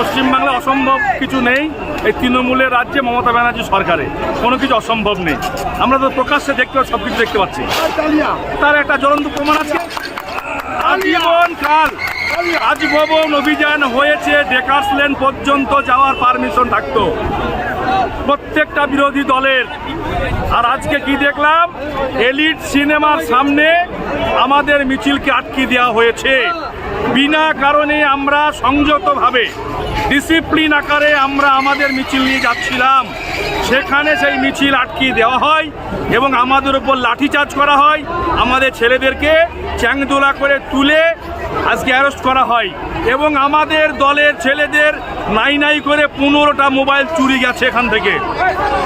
পশ্চিমবাংলা অসম্ভব কিছু নেই। এই তৃণমূলের রাজ্যে মমতা ব্যানার্জি সরকারে। কোনো কিছু অসম্ভব নেই। আমরা তো প্রকাশ্যে দেখতে পাচ্ছি সব কিছু দেখতে পাচ্ছি। তার একটা জ্বলন্ত প্রমাণ আছে। আজীবন কাল রাজভবন অভিযান হয়েছে ডেকার্স লেন পর্যন্ত যাওয়ার পারমিশন থাকতো। প্রত্যেকটা বিরোধী দলের। আর আজকে কি দেখলাম? এলিট সিনেমার সামনে আমাদের মিছিলকে আটকে দেওয়া হয়েছে। বিনা কারণে আমরা সংযতভাবে ডিসিপ্লিন আকারে আমরা আমাদের মিছিল নিয়ে যাচ্ছিলাম। সেখানে সেই মিছিল আটকিয়ে দেওয়া হয় এবং আমাদের উপর লাঠিচার্জ করা হয়। আমাদের ছেলেদেরকে চ্যাংদোলা করে তুলে আজকে অ্যারেস্ট করা হয় এবং আমাদের দলের ছেলেদের নাই নাই করে পনেরোটা মোবাইল চুরি গেছে এখান থেকে।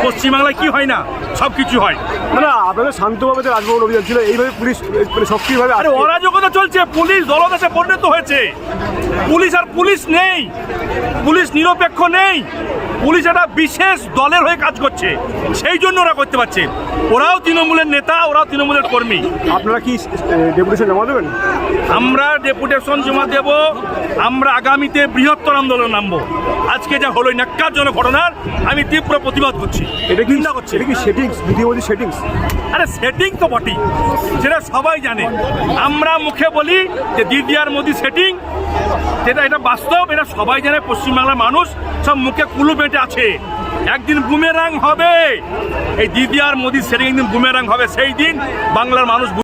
পশ্চিমবাংলায় কি হয় না? সব কিছু হয়। না আপনাদের শান্তভাবে যে রাজভবন অভিযান ছিল এইভাবে পুলিশ মানে সক্রিয়ভাবে আরে অরাজকতা চলছে পুলিশ দলদাসে পরিণত হয়েছে। পুলিশ আর পুলিশ নেই। পুলিশ নিরপেক্ষ নেই। পুলিশ একটা বিশেষ দলের হয়ে কাজ করছে। সেই জন্য ওরা করতে পারছে। ওরাও তৃণমূলের নেতা ওরাও তৃণমূলের কর্মী। আপনারা কি ডেপুটেশন জমা দেবেন? আমরা ডেপুটেশন জমা দেব। আমরা আগামীতে বৃহত্তর আন্দোলন নামবো। আজকে যা হলো ন্যাক্কারজনক ঘটনার আমি তীব্র প্রতিবাদ করছি। এটা কি নিন্দা করছি। এটা কি সেটিংস দ্বিতীয়বাদী সেটিংস আরে সেটিং তো বটেই। সেটা সবাই জানে। আমরা মুখে বলি যে দিদি আর মোদি সেটিং যেটা এটা বাস্তব এটা সবাই জানে পশ্চিমবাংলার মানুষ সব মুখে কুলু আছে। একদিন বুমেরাং হবে। এই দিদি আর মোদি সেটিং একদিন বুমেরাং হবে। সেই দিন বাংলার মানুষ